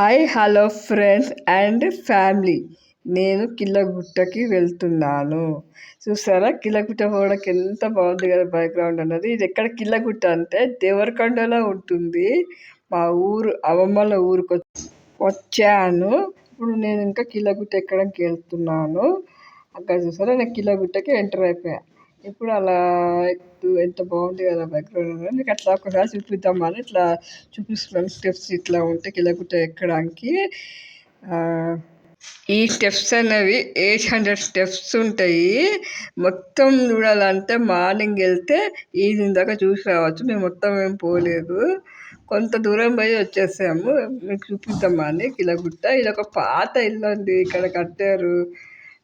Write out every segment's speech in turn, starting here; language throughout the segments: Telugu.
Hi hello friends and family. నేను కిల్లగుట్టకి వెళ్తున్నాను. చూసారా? కిల్లగుట్ట పోవడానికి ఎంత బాగుంది కదా బ్యాక్గ్రౌండ్ అన్నది. ఇది ఎక్కడ కిల్లగుట్ట అంటే దేవరకొండలో ఉంటుంది. మా ఊరు అవమ్మల ఊరికి వచ్చాను. ఇప్పుడు నేను ఇంకా కిల్లగుట్ట ఎక్కడానికి వెళ్తున్నాను. అక్కడ చూసారా? నేను కిల్లగుట్టకి ఎంటర్ అయిపోయాను ఇప్పుడు అలా ఎంత బాగుంది కదా బ్యాక్గ్రౌండ్ మీకు అట్లా ఒకసారి చూపిద్దామని ఇట్లా చూపిస్తున్నాను. స్టెప్స్ ఇట్లా ఉంటే కిలగుట్ట ఎక్కడానికి. ఈ స్టెప్స్ అనేవి ఎయిట్ హండ్రెడ్ స్టెప్స్ ఉంటాయి. మొత్తం చూడాలంటే మార్నింగ్ వెళ్తే ఈవినింగ్ దాకా చూసి రావచ్చు. మేము మొత్తం ఏం పోలేదు. కొంత దూరం పోయి వచ్చేసాము. మీకు చూపిద్దామని కిలగుట్ట ఇది ఒక పాత ఇల్లు అండి. ఇక్కడ కట్టారు.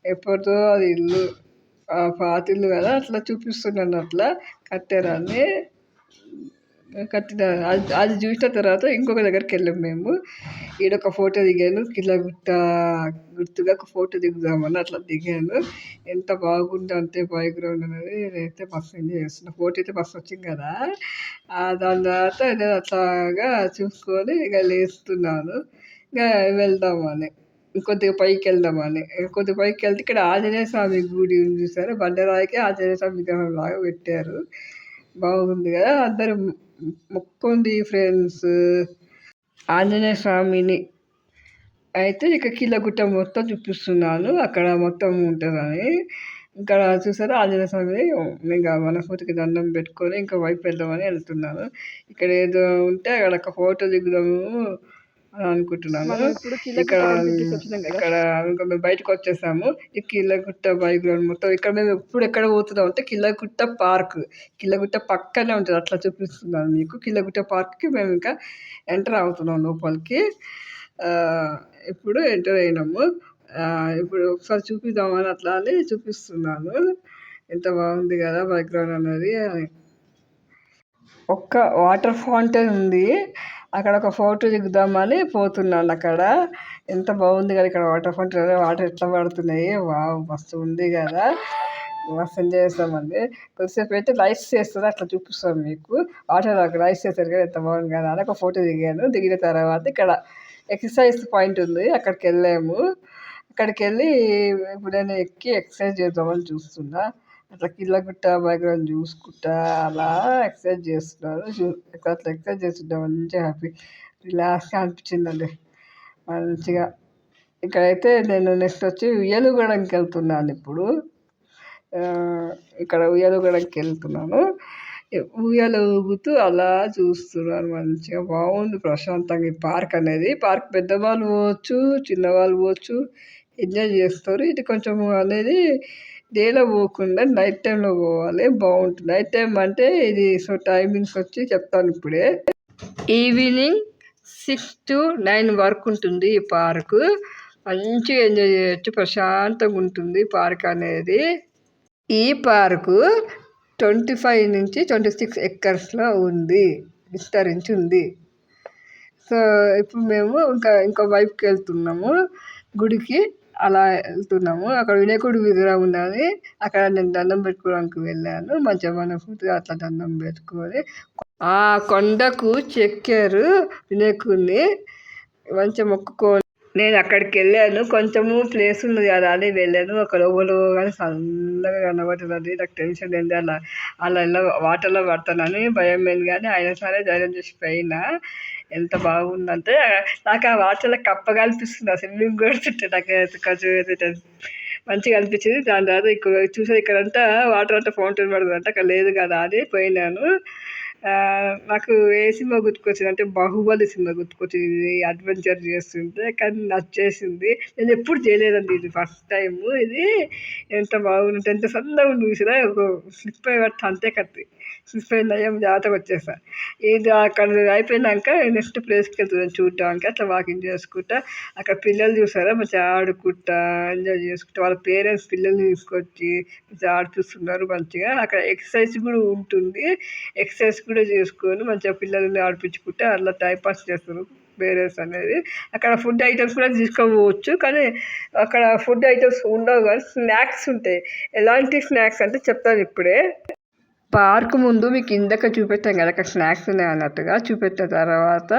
ఎప్పటిదో అది ఇల్లు. పాతిల్లు కదా అట్లా చూపిస్తున్నాను అట్లా కట్టారని కట్టిన అది అది చూసిన తర్వాత ఇంకొక దగ్గరికి వెళ్ళాము మేము. ఈడొక ఫోటో దిగాను కింద గుట్ట గుర్తుగా ఒక ఫోటో దిగుదామని అట్లా దిగాను. ఎంత బాగుంది అంతే బ్యాక్గ్రౌండ్ అనేది నేనైతే మస్తు ఎంజాయ్ చేస్తున్నా. ఫోటో అయితే మస్తు వచ్చింది కదా. దాని తర్వాత నేను అట్లాగా చూసుకొని ఇక లేస్తున్నాను. ఇక వెళ్దామని. ఇంకొద్దిగా పైకి వెళ్దామని కొద్దిగా పైకి వెళ్తే ఇక్కడ ఆంజనేయ స్వామి గుడి ఉంది చూసారు? బండరాయికి ఆంజనేయ స్వామి విగ్రహం లాగా పెట్టారు. బాగుంది కదా? అందరూ మొక్కుంది ఫ్రెండ్స్. ఆంజనేయ స్వామిని అయితే ఇక కిల్లగుట్ట మొత్తం చూపిస్తున్నాను. అక్కడ మొత్తం ఉంటుందని. ఇక్కడ చూసారా? ఆంజనేయ స్వామిని ఇంకా మనస్ఫూర్తికి దండం పెట్టుకొని ఇంకా వైపు వెళ్దామని వెళ్తున్నాను. ఇక్కడ ఏదో ఉంటే అక్కడ ఒక ఫోటో దిగుదాము. అనుకుంటున్నాను. ఇక్కడ ఇక్కడ ఇంకా మేము బయటకు వచ్చేసాము. ఈ కిల్లగుట్ట గ్రౌండ్ మొత్తం ఇక్కడ మేము ఎప్పుడు ఎక్కడ పోతున్నాం అంటే కిల్లగుట్ట పార్క్. కిల్లగుట్ట పక్కనే ఉంటుంది. అట్లా చూపిస్తున్నాను మీకు. కిల్లగుట్ట పార్క్కి మేము ఇంకా ఎంటర్ అవుతున్నాం లోపలికి. ఇప్పుడు ఎంటర్ అయినాము. ఇప్పుడు ఒకసారి చూపిద్దామని అట్లా అని చూపిస్తున్నాను. ఎంత బాగుంది కదా బ్యాక్గ్రౌండ్ అనేది ఒక్క వాటర్ ఫౌంటైన్ ఉంది. అక్కడ ఒక ఫోటో దిగుదామని పోతున్నాను అక్కడ. ఎంత బాగుంది కదా ఇక్కడ వాటర్ ఫాల్ వాటర్ ఎట్లా పడుతున్నాయి? వావ్ మస్తు ఉంది కదా. మస్తు ఎంజాయ్ చేస్తామండి. కొద్దిసేపు అయితే లైట్స్ చేస్తారు? అట్లా చూపిస్తాం మీకు. వాటర్ అక్కడ లైట్స్ చేస్తారు కదా ఎంత బాగుంది కదా అని ఒక ఫోటో దిగాను. దిగిన తర్వాత ఇక్కడ ఎక్సర్సైజ్ పాయింట్ ఉంది అక్కడికి వెళ్ళాము అక్కడికి వెళ్ళి ఎప్పుడైనా ఎక్కి ఎక్సర్సైజ్ చేద్దామని చూస్తున్నా. అట్లా కిల్లగుట్ట బ్యాక్గ్రౌండ్ చూసుకుంటా అలా ఎక్సర్సైజ్ చేస్తున్నారు. అట్లా ఎక్సర్సైజ్ చేస్తుంటే మంచిగా హ్యాపీ రిలాక్స్గా అనిపించిందండి. మంచిగా. ఇక్కడైతే నేను నెక్స్ట్ వచ్చి ఉయ్యలుగూడెంకి వెళ్తున్నాను ఇప్పుడు. ఇక్కడ ఉయ్యలుగూడెంకి వెళ్తున్నాను. ఉయ్యాల ఊగుతూ అలా చూస్తున్నాను మంచిగా. బాగుంది ప్రశాంతంగా. ఈ పార్క్ అనేది పార్క్ పెద్దవాళ్ళు పోవచ్చు చిన్నవాళ్ళు పోవచ్చు ఎంజాయ్ చేస్తారు. ఇది కొంచెం అనేది డేలో పోకుండా నైట్ టైంలో పోవాలి బాగుంటుంది. నైట్ టైం అంటే ఇది సో టైమింగ్స్ వచ్చి చెప్తాను ఇప్పుడే. ఈవినింగ్ సిక్స్ టు నైన్ వరకు ఉంటుంది ఈ పార్కు మంచిగా ఎంజాయ్ చేయొచ్చు ప్రశాంతంగా ఉంటుంది పార్క్ అనేది. ఈ పార్కు ట్వంటీ ఫైవ్ నుంచి ట్వంటీ సిక్స్ ఎక్కర్స్లో ఉంది విస్తరించి ఉంది. సో ఇప్పుడు మేము ఇంకా ఇంకో వైపుకి వెళ్తున్నాము. గుడికి అలా వెళ్తున్నాము. అక్కడ వినాయకుడి విగ్రహం ఉన్నది. అక్కడ నేను దండం పెట్టుకోవడానికి వెళ్ళాను. మంచిగా మనస్ఫూర్తిగా అట్లా దండం పెట్టుకొని ఆ కొండకు చెక్కారు వినాయకుడిని. మంచిగా మొక్కుకొని నేను అక్కడికి వెళ్ళాను. కొంచెము ప్లేస్ ఉంది కదా అని వెళ్ళాను. ఒక ఎవరు కానీ చల్లగా కనబడుతుంది. నాకు టెన్షన్ ఏంది అలా అలా వాటర్లో పడతానని భయం ఏంది కానీ అయినా సరే ధైర్యం చేసి పోయినా. ఎంత బాగుందంటే నాకు ఆ వాటర్లో కప్పగా అనిపిస్తుంది ఆ స్విమ్మింగ్ కొడుతుంటే నాకు కొంచెం మంచిగా అనిపించింది. దాని తర్వాత ఇక్కడ చూసే ఇక్కడంతా వాటర్ అంతా ఫౌంటైన్ పడుతుంది అక్కడ లేదు కదా అని పోయినాను. నాకు ఏ సినిమా గుర్తుకొచ్చింది అంటే బాహుబలి సినిమా గుర్తుకొచ్చింది. అడ్వెంచర్ చేస్తుంటే కానీ నచ్చేసింది. నేను ఎప్పుడు చేయలేదండి ఇది ఫస్ట్ టైం ఇది ఎంత బాగుంటుంది ఎంత సన్నగా చూసినా ఒక స్లిప్ అయ్యి అంతే కత్తి. స్లిప్ అయిన అయ్యాం జాతకు వచ్చేసా. ఇది అక్కడ అయిపోయినాక నెక్స్ట్ ప్లేస్కి వెళ్తున్నాను చూడడానికి. అట్లా వాకింగ్ చేసుకుంటా. అక్కడ పిల్లలు చూసారా? మంచిగా ఆడుకుంటా ఎంజాయ్ చేసుకుంటా. వాళ్ళ పేరెంట్స్ పిల్లల్ని తీసుకొచ్చి మంచిగా ఆడిపిస్తున్నారు మంచిగా. అక్కడ ఎక్సర్సైజ్ కూడా ఉంటుంది. ఎక్సర్సైజ్ కూడా చేసుకొని మంచిగా పిల్లల్ని ఆడిపించుకుంటే అట్లా టైం పాస్ చేస్తారు పేరెంట్స్ అనేది. అక్కడ ఫుడ్ ఐటమ్స్ కూడా తీసుకోవచ్చు కానీ అక్కడ ఫుడ్ ఐటమ్స్ ఉండవు కానీ స్నాక్స్ ఉంటాయి. ఎలాంటి స్నాక్స్ అంటే చెప్తాను ఇప్పుడే. పార్క్ ముందు మీకు ఇందాక చూపెట్టాం కదా అక్కడ స్నాక్స్ ఉన్నాయి అన్నట్టుగా చూపెట్టిన తర్వాత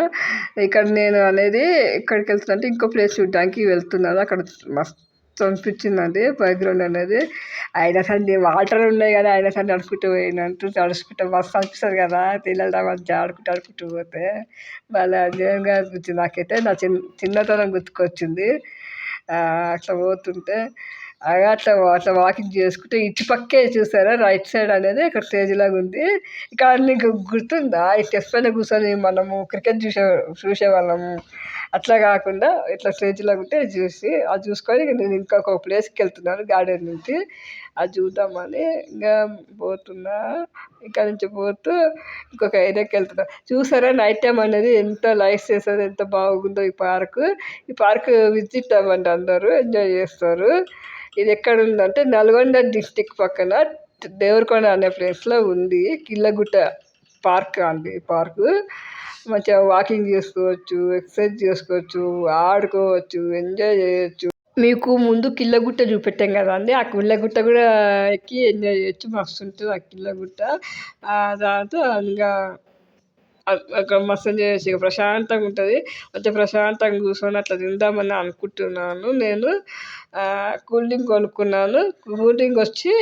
ఇక్కడ నేను అనేది ఎక్కడికి వెళ్తున్నా అంటే ఇంకో ప్లేస్ చూడడానికి వెళ్తున్నాను. అక్కడ మస్తు అనిపించిందండి బ్యాక్గ్రౌండ్ అనేది. అయినా సరే వాటర్ ఉన్నాయి కదా అయినా సరే నడుచుకుంటూ పోయినట్టు నడుచుకుంటూ మస్తు అనిపిస్తుంది కదా తినడం మధ్య ఆడుకుంటూ ఆడుకుంటూ పోతే. మళ్ళీ అన్యాయంగా అనిపించింది. నాకైతే నా చిన్న చిన్నతనం గుర్తుకొచ్చింది. అట్లా పోతుంటే అట్లా అట్లా వాకింగ్ చేసుకుంటే ఇటు పక్కే చూసారా రైట్ సైడ్ అనేది ఇక్కడ స్టేజ్ లాగా ఉంది. ఇక్కడ నీకు గుర్తుందా? ఈ స్టెప్స్ పైన కూర్చొని మనము క్రికెట్ చూసే చూసేవాళ్ళము. అట్లా కాకుండా ఇట్లా స్టేజ్లో ఉంటే చూసి అది చూసుకొని నేను ఇంకొక ప్లేస్కి వెళ్తున్నాను గార్డెన్ నుంచి. అది చూద్దామని ఇంకా పోతున్నా. ఇక్కడ నుంచి పోతూ ఇంకొక ఏరియాకి వెళ్తున్నా. చూసారా నైట్ టైం అనేది ఎంత లైఫ్ చేస్తుంది ఎంత బాగుందో ఈ పార్క్ ఈ పార్క్ విజిట్ అవ్వండి అందరూ ఎంజాయ్ చేస్తారు. ఇది ఎక్కడ ఉందంటే నల్గొండ డిస్టిక్ పక్కన దేవరకొండ అనే ప్లేస్లో ఉంది. కిల్లగుట్ట. పార్క్ అండి పార్కు. మంచిగా వాకింగ్ చేసుకోవచ్చు ఎక్సర్సైజ్ చేసుకోవచ్చు ఆడుకోవచ్చు ఎంజాయ్ చేయొచ్చు. మీకు ముందు కిల్లగుట్ట చూపెట్టాం కదా అండి ఆ కిల్లగుట్ట కూడా ఎక్కి ఎంజాయ్ చేయొచ్చు మస్తు ఉంటుంది ఆ కిల్లగుట్ట దాంతో ఇంకా అక్కడ మస్తు ఎంజాయ్ ప్రశాంతంగా ఉంటుంది. కొంచెం ప్రశాంతంగా కూర్చొని అట్లా తిందామని అనుకుంటున్నాను నేను. కూల్ డ్రింక్ కొనుక్కున్నాను కూల్ డ్రింక్ వచ్చి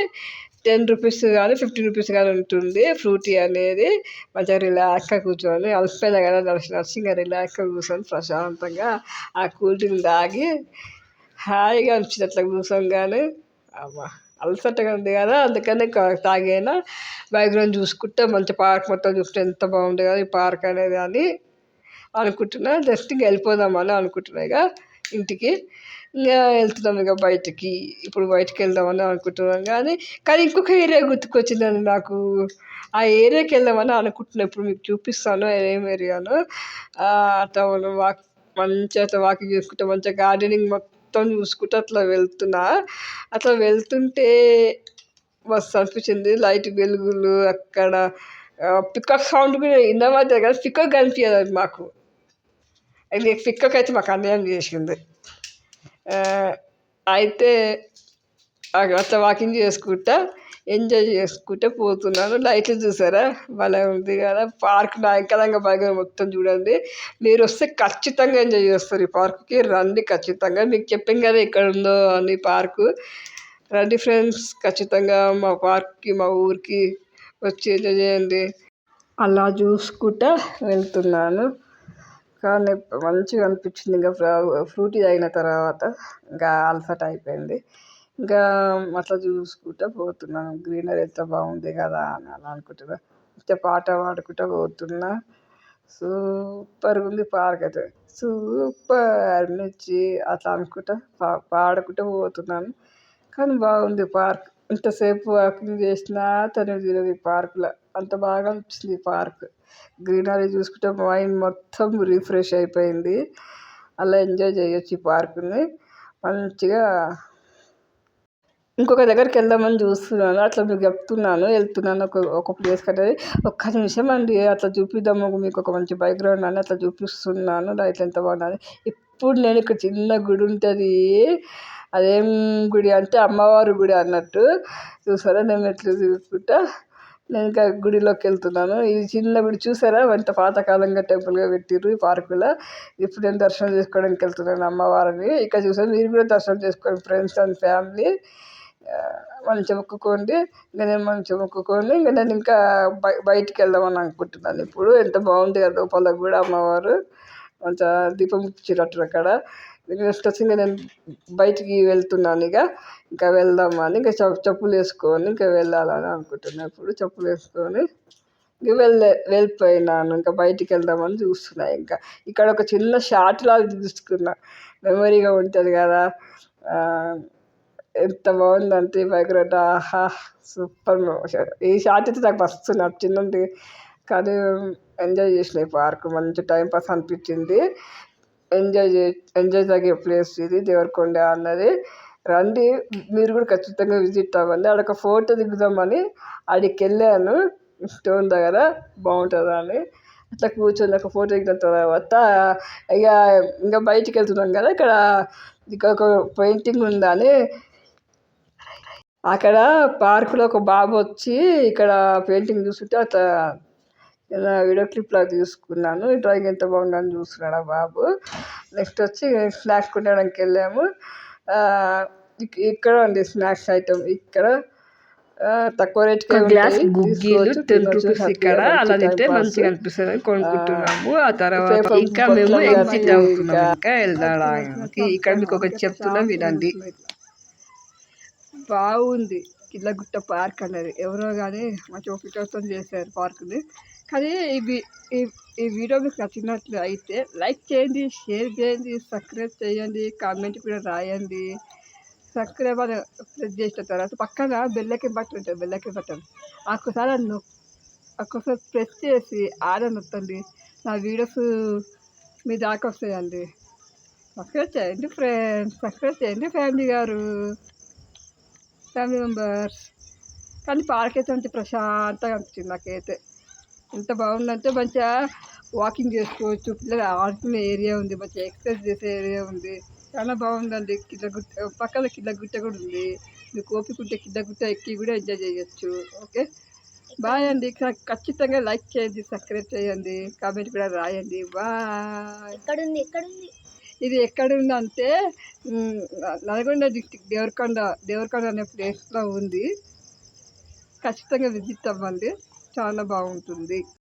టెన్ రూపీస్ కానీ ఫిఫ్టీన్ రూపీస్ కానీ ఉంటుంది. ఫ్రూటీ అనేది మంచిగా రిలాక్స్గా కూర్చొని అలసిపోయినా కదా నడిచి రిలాక్స్గా కూర్చొని ప్రశాంతంగా ఆ కూల్ డ్రింక్ తాగి హాయిగా అనిపించింది అట్లా కూర్చోగానే అమ్మా అలసటగా ఉంది కదా అందుకని తాగైనా బ్యాక్గ్రౌండ్ చూసుకుంటే మంచి పార్క్ మొత్తం చూస్తే ఎంత బాగుంది కదా ఈ పార్క్ అనేది అని అనుకుంటున్నా. జస్ట్ ఇంక వెళ్ళిపోదామని అనుకుంటున్నా ఇక ఇంటికి. ఇంకా ఇక బయటికి. ఇప్పుడు బయటికి వెళ్దామని అనుకుంటున్నాం కానీ కానీ ఇంకొక ఏరియా గుర్తుకొచ్చిందండి నాకు. ఆ ఏరియాకి వెళ్దామని అనుకుంటున్నాను ఇప్పుడు మీకు చూపిస్తాను ఏం ఏరియాలో అట్లా వాక్ మంచిగా అట్లా వాకింగ్ చేసుకుంటా మంచిగా గార్డెనింగ్ మొత్తం చూసుకుంటూ అట్లా వెళ్తున్నా. అట్లా వెళ్తుంటే మస్తు అనిపించింది. లైట్ వెలుగులు అక్కడ పికాక్ సౌండ్ కూడా వినబడ్డది కానీ పికాక్ కనిపించదు మాకు. పికాక్ అయితే మాకు అన్యాయం చేసింది. అయితే అట్లా వాకింగ్ చేసుకుంటా ఎంజాయ్ చేసుకుంటూ పోతున్నాను. లైట్లు చూసారా? భలే ఉంది కదా. పార్క్ భయంకరంగా బాగా మొత్తం చూడండి. మీరు వస్తే ఖచ్చితంగా ఎంజాయ్ చేస్తారు ఈ పార్క్కి రండి ఖచ్చితంగా. మీకు చెప్పాం కదా ఇక్కడ ఉందో అని పార్కు రండి ఫ్రెండ్స్ ఖచ్చితంగా మా పార్క్కి మా ఊరికి వచ్చి ఎంజాయ్ చేయండి. అలా చూసుకుంటా వెళ్తున్నాను. కానీ మంచిగా అనిపించింది. ఇంకా ఫ్రూటీ తాగిన తర్వాత ఇంకా అలసట అయిపోయింది ఇంకా అట్లా చూసుకుంటూ పోతున్నాను గ్రీనరీ ఎంత బాగుంది కదా అని అలా అనుకుంటున్నా. ఇంకా పాట పాడుకుంటూ పోతున్నా. సూపర్గా ఉంది పార్క్ అయితే. సూపర్ నుంచి అట్లా అనుకుంటా పా పాడుకుంటూ పోతున్నాను. కానీ బాగుంది పార్క్. ఎంతసేపు వాకింగ్ చేసినా తను తీరదు ఈ పార్క్లో. అంత బాగా అనిపించింది ఈ పార్క్. గ్రీనరీ చూసుకుంటే మైండ్ మొత్తం రిఫ్రెష్ అయిపోయింది. అలా ఎంజాయ్ చేయొచ్చు ఈ పార్క్ని. మంచిగా ఇంకొక దగ్గరికి వెళ్దామని చూస్తున్నాను. అట్లా మీకు చెప్తున్నాను. వెళ్తున్నాను ఒక ఒక ప్లేస్ అనేది. ఒక్క నిమిషం అండి. అట్లా చూపిద్దాము మీకు ఒక మంచి బ్యాక్గ్రౌండ్ అని అట్లా చూపిస్తున్నాను. నైట్ ఎంత బాగున్నది ఇప్పుడు నేను ఇక్కడ చిన్న గుడి ఉంటుంది. అదేం గుడి అంటే అమ్మవారి గుడి అన్నట్టు. చూసారా? నేను ఎట్లా చూసుకుంటా? నేను ఇంకా గుడిలోకి వెళ్తున్నాను. ఈ చిన్న గుడి చూసారా? ఎంత పాతకాలంగా టెంపుల్గా పెట్టిర్రు ఈ పార్కులో ఇప్పుడు నేను దర్శనం చేసుకోవడానికి వెళ్తున్నాను అమ్మవారిని. ఇక్కడ చూసాను మీరు కూడా దర్శనం చేసుకోండి ఫ్రెండ్స్ అండ్ ఫ్యామిలీ. మంచిగా మొక్కుకోండి. ఇంకా నేను మంచిగా మొక్కుకొని. ఇంకా నేను ఇంకా బయ బయటికి వెళ్దామని అనుకుంటున్నాను ఇప్పుడు. ఎంత బాగుంది కదా లోపల కూడా అమ్మవారు. మంచిగా దీపం ఇచ్చినట్టు అక్కడ. నెక్స్ట్ వచ్చింది నేను బయటికి వెళ్తున్నాను ఇక. ఇంకా వెళ్దామని ఇంకా చెప్పులు వేసుకొని ఇంకా వెళ్ళాలని అనుకుంటున్నా ఇప్పుడు చెప్పులు వేసుకొని. ఇంక వెళ్ళే వెళ్ళిపోయినాను. ఇంకా బయటికి వెళ్దామని చూస్తున్నా ఇంకా. ఇక్కడ ఒక చిన్న షార్ట్ లాగా తీసుకున్నా మెమరీగా ఉంటుంది కదా. ఎంత బాగుందంటే బ్యాక్గ్రౌండ్ ఆహా సూపర్ ఈ షార్ట్ అయితే నాకు మస్తు నచ్చిందండి కానీ ఎంజాయ్ చేసిన ఈ పార్క్. మంచి టైం పాస్ అనిపించింది. ఎంజాయ్ చే ఎంజాయ్ తగ్గే ప్లేస్ ఇది దేవరకొండ అన్నది. రండి మీరు కూడా ఖచ్చితంగా విజిట్ అవ్వండి. అక్కడ ఒక ఫోటో దిగుదామని ఆడికి వెళ్ళాను స్టోన్ దగ్గర బాగుంటుందని అట్లా కూర్చొని ఒక ఫోటో దిగిన తర్వాత ఇక ఇంకా బయటికి వెళ్తున్నాం కదా ఇక్కడ ఇక్కడ ఒక పెయింటింగ్ ఉందని అక్కడ పార్కులో ఒక బాబు వచ్చి ఇక్కడ పెయింటింగ్ చూస్తుంటే అట్లా వీడియో క్లిప్లా తీసుకున్నాను. డ్రాయింగ్ ఎంత బాగుందని చూస్తున్నాడు ఆ బాబు. నెక్స్ట్ వచ్చి స్నాక్స్ కొనడానికి వెళ్ళాము. ఇక్కడ ఉంది స్నాక్స్ ఐటమ్ ఇక్కడ తక్కువ రేట్కి గ్లాస్ గుగ్గీలు టెన్ రూపీస్ ఇక్కడ. అలా తింటే మంచిగా అనిపిస్తుంది అనిపిస్తుంది కొనుక్కుంటున్నాము. ఆ తర్వాత ఇంకా మేము ఎగ్జిట్ కానీ అవుతున్నాం ఇంకా- ఇంకా వెళ్ళడానికి ఇక్కడ మీకు ఒకటి చెప్తున్నా వినండి. బాగుంది. కిల్లగుట్ట పార్క్ అనేది ఎవరో కానీ మంచి ఓపికతో చేశారు పార్క్ని. కానీ ఇవి ఈ- ఈ వీడియో మీకు నచ్చినట్లు అయితే లైక్ చేయండి షేర్ చేయండి సబ్స్క్రైబ్ చేయండి కామెంట్ కూడా రాయండి. సబ్స్క్రైబ్ అని ప్రెస్ చేసిన తర్వాత పక్కన బెల్లకి బట్టన్ ఉంటుంది బెల్లకి బట్టన్ ఒక్కసారి అది ఒక్కసారి ప్రెస్ చేసి ఆడ నొక్కండి. నా వీడియోస్ మీ దాకా వస్తాయండి. సబ్స్క్రైబ్ చేయండి ఫ్రెండ్స్ సబ్స్క్రైబ్ చేయండి ఫ్యామిలీ గారు. ఫ్యామిలీ మెంబర్స్ కానీ పార్క్ అయితే మంచి ప్రశాంతంగా అనిపించింది నాకైతే. ఎంత బాగుందంటే మంచిగా వాకింగ్ చేసుకోవచ్చు. పిల్లలు ఆడుకునే ఏరియా ఉంది మంచిగా ఎక్సర్సైజ్ చేసే ఏరియా ఉంది. చాలా బాగుందండి. కింద గుట్ట పక్కన కింద గుట్ట కూడా ఉంది. మీకు ఓపిక ఉంటే కింద గుట్ట ఎక్కి కూడా ఎంజాయ్ చేయొచ్చు. ఓకే? బాయ్ అండి. ఖచ్చితంగా లైక్ చేయండి సబ్స్క్రైబ్ చేయండి. కామెంట్ కూడా రాయండి. బాయ్ ఎక్కడుంది ఎక్కడుంది ఇది ఎక్కడుందంటే నల్గొండ డిస్టిక్ దేవరకొండ దేవరకొండ అనే ప్లేస్లో ఉంది. ఖచ్చితంగా విజిట్ అవ్వండి. చాలా బాగుంటుంది.